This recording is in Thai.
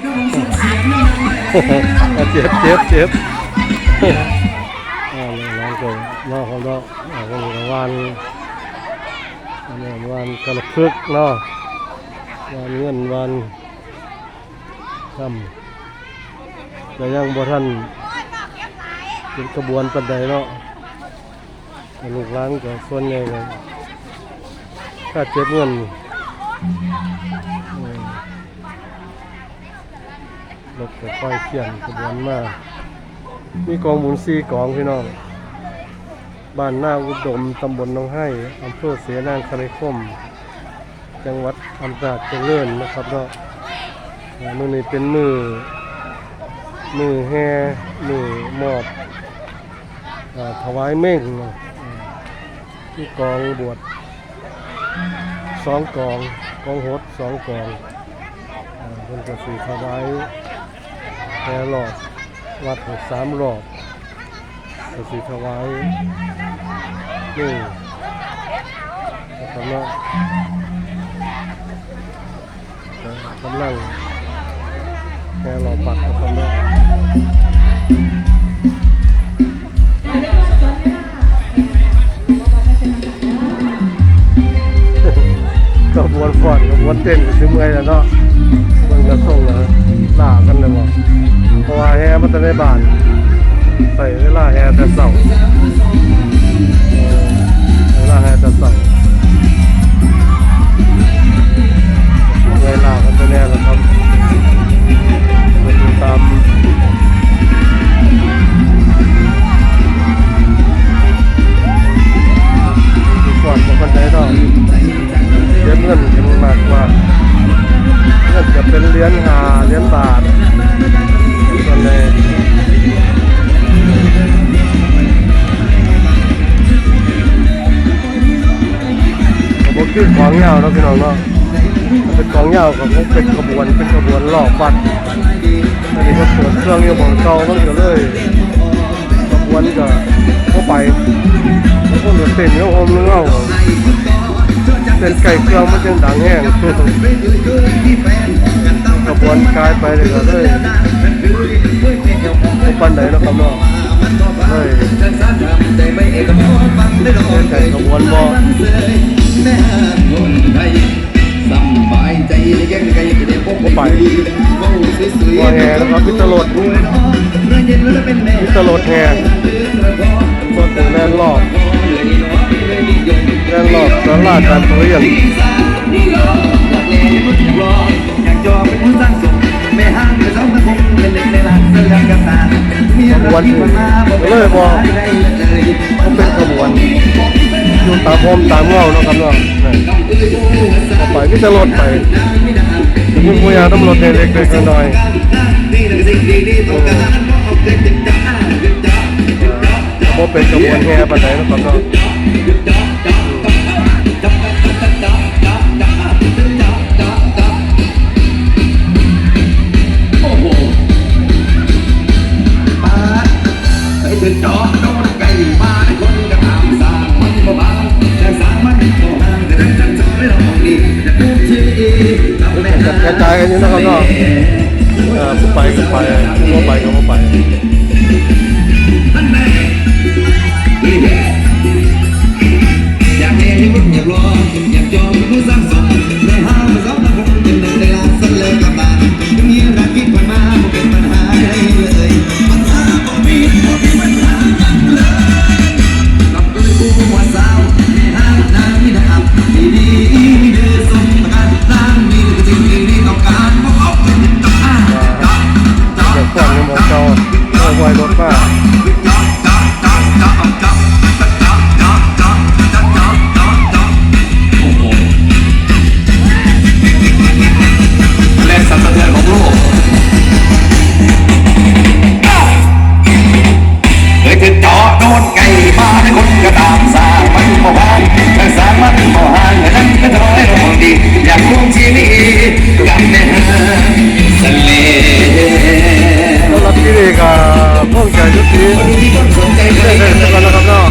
เจ็บเจ็บเจ็บอ่าน้องก็นอกของเราอ่าคนนี้ก็วันอันนี้วันกระพึกเนาะวันเงินวันคำแต่ยังบ่ทันเป็นกระบวนปันใดเนาะลูกหลานก็ส่วนใหญ่ก็ค่าเจ็บเงิน รถก็ค่อยเขียนขบวนมามีกองหมุนซีกองพี่น้องบ้านหน้าอุดมตำบลหน้องไห้อำเภอเสนางคณิคม จังหวัดอำนาจเจริญนะครับเนาะมือนี้เป็นมือ มือแห่มือมอบถวายเม่งที่กองบวชสองกอง กองหดสองกองเพิ่นก็สีถวาย แค่รอบวัดหกสามรอบก็สิถวายนี่กำลังกำลังแค่รอบปัดกำลัง ก็บวนฟอดก็บวนเต้นก็ถึงเมื่อยแล้วเนาะมันก็ส่งนะล่ากันเลยว่ะเพราะว่าแฮมันจะได้บานใส่เวลาแฮแต่เสาร์เออเวลาแฮแต่เสา รียญบาทกันเลยผมคือของเงาเนาะพี่น้องเนาะเป็นของเงากับเป็นขบวนเป็นขบวนหลอกบัตรอันนี้ก็เปิดเครื่องอยู่บนเก่ามันก็เลยขบวนก็เข้าไปแล้วก็เหลือเต้นเงี้ยโฮมเงาเต้นไก่เครื่องมันยังดังแห้ง ขบวนกายไปเลยก็เลยไม่ปันไหนแล้วครับเนาะเลยเต้นไก่ขบวนบ่ไปว่าแห่นะครับพิตรดพิตรดแห่รถแล่นรอบแล่นรอบสาราการประเรียนาพระคงเป็นเล็กในหลังเสื้อกับตามีรักที่ผ่านมาบอกเป็นขาเป็นขบวนอยู่ตามโฮมตามเงาเนาะครับเนาะนี่เอาไปพิตรดไปมีผู้ยาตำรวจเล็กๆน้อยๆบ่เป็นขบวนแห่ปานใดเนาะครับเนาะ ไปถึงจอโดนไก่มาคนกระทำสร้างมันบ่บางแต่สร้างมันบ่ห่างแต่จังจอยเราดีแต่พูดที่กับแม่กระจายกันอยู่นะครับก็เออไปก็ไปผู้บ่ไปก็บ่ไปอยากเแなかなかな。